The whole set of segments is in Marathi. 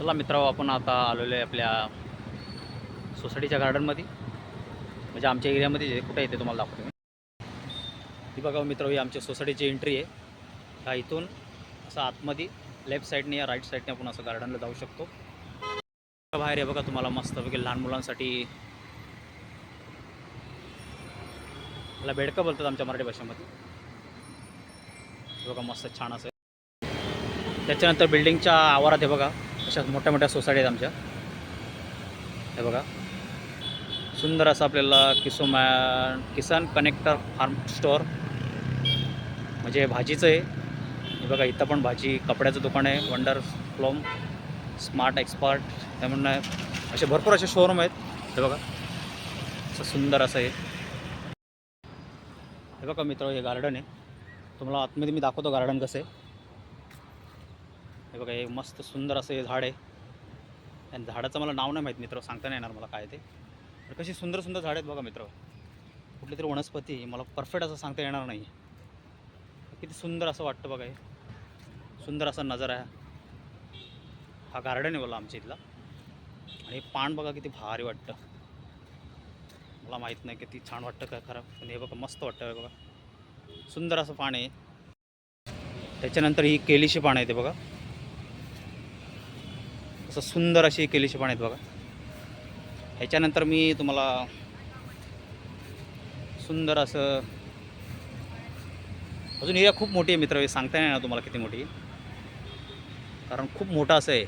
चला मित्रांनो आपण आता आलेलो आहे आपल्या सोसायटीच्या गार्डनमध्ये. म्हणजे आमच्या एरियामध्ये जे कुठे येते तुम्हाला दाखवतो मी. ही बघा मित्र ही आमच्या सोसायटीची एंट्री आहे. ह्या इथून असं आतमध्ये लेफ्ट साईडने या राईट साईडने आपण असं गार्डनला जाऊ शकतो. बाहेर आहे बघा तुम्हाला मस्तपैकी लहान मुलांसाठी. त्याला बेडकं बोलतात आमच्या मराठी भाषेमध्ये. बघा मस्त छान असं त्याच्यानंतर बिल्डिंगच्या आवारात आहे बघा. अशा मोठ्या मोठ्या सोसायटी आहेत आमच्या. हे बघा. सुंदर असं आपल्याला किसोमॅन किसान कनेक्टर फार्म स्टोअर. म्हणजे भाजीचं आहे. हे बघा इथं पण भाजी कपड्याचं दुकान आहे. वंडर फ्लोम स्मार्ट एक्सपर्ट त्या म्हणणं आहे. असे भरपूर असे शोरूम आहेत. हे बघा. असं सुंदर असं आहे हे बघा मित्र हे गार्डन आहे. तुम्हाला आतमध्ये मी दाखवतो गार्डन कसं आहे. हे बघा हे मस्त सुंदर असं हे झाड आहे. आणि झाडाचं मला नाव नाही माहीत मित्र सांगता नाही येणार मला काय ते. पण कशी सुंदर सुंदर झाडं आहेत बघा मित्र. कुठली तरी वनस्पती मला परफेक्ट असं सांगता येणार नाही. किती सुंदर असं वाटतं बघा हे. सुंदर असा नजारा आहे. हा गार्डन आहे बोला आमच्या इथला. आणि हे पान बघा किती भारी वाटतं. मला माहीत नाही किती छान वाटतं का खरं पण हे बघा मस्त वाटतं बघा. सुंदर असं पान आहे. त्याच्यानंतर ही केलीशी पानं ते बघा. असं सुंदर अशी केलीचे पण आहेत बघा. ह्याच्यानंतर मी तुम्हाला सुंदर असं अजून एरिया खूप मोठी आहे मित्र हे सांगता नाही ना तुम्हाला किती मोठी कारण खूप मोठं असं आहे.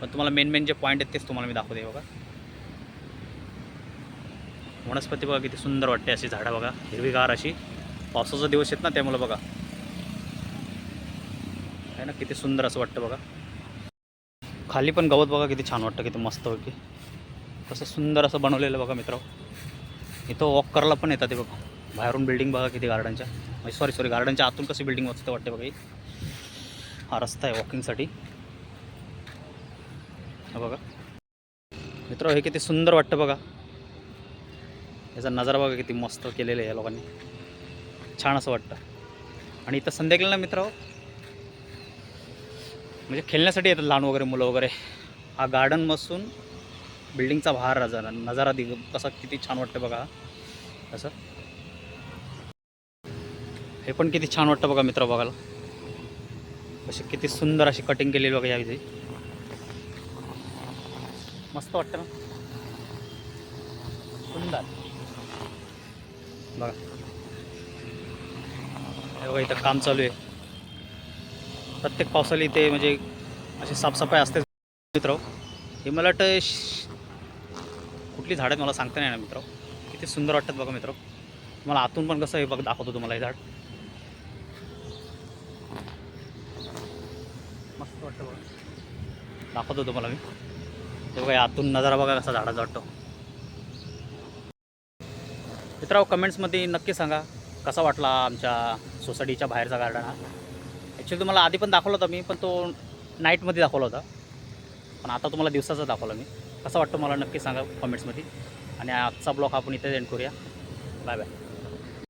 पण तुम्हाला मेन मेन जे पॉईंट आहेत तेच तुम्हाला मी दाखवते बघा. वनस्पती बघा किती सुंदर वाटते अशी झाडं बघा. हिरवीगार अशी. पावसाचा दिवस आहेत ना त्यामुळे बघा. आहे ना किती सुंदर असं वाटतं बघा. खाली पण गवत बघा किती छान वाटतं किती मस्त की. कसं सुंदर असं बनवलेलं बघा मित्र इथं वॉक करायला पण येतात ते बघा. बाहेरून बिल्डिंग बघा किती गार्डनच्या म्हणजे सॉरी सॉरी गार्डनच्या आतून कशी बिल्डिंग मस्त वाटते बघा हा. रस्ता आहे वॉकिंगसाठी हा बघा. मित्र हे किती सुंदर वाटतं बघा. याचा नजारा बघा किती मस्त केलेलं आहे या लोकांनी. छान असं वाटतं. आणि इथं संध्याकाळी मित्र म्हणजे खेळण्यासाठी येतात लहान वगैरे मुलं वगैरे. हा गार्डन बसून बिल्डिंगचा बाहेर नजारा नजारा दिग कसा किती छान वाटतं बघा. असं. हे पण किती छान वाटतं बघा मित्र बघायला. अशी किती सुंदर अशी कटिंग केलेली बघा या विधी मस्त वाटतं ना. सुंदर. बघा. हे बघा इथं काम चालू आहे. प्रत्येक पावसाला इथे म्हणजे अशी साफसफाई असते मित्र. हे मला वाटतं कुठली झाडं आहेत मला सांगता नाही ना मित्र. किती सुंदर वाटतात बघा मित्र. मला आतून पण कसं हे बघ दाखवतो तुम्हाला हे झाड. मस्त वाटतं बघा. दाखवतो तुम्हाला मी. हे बघा आतून नजारा बघा कसा झाडाचा वाटतो. मित्रांनो कमेंट्समध्ये नक्की सांगा कसा वाटला आमच्या सोसायटीच्या बाहेरचा गार्डन हा? ॲक्च्युली तुम्हाला आधी पण दाखवला होता मी पण तो नाईटमध्ये दाखवला होता. पण आता तुम्हाला दिवसाचा दाखवला मी. कसा वाटतो मला नक्की सांगा कमेंट्समध्ये आणि आजचा ब्लॉग आपण इथे एंड करूया. Bye bye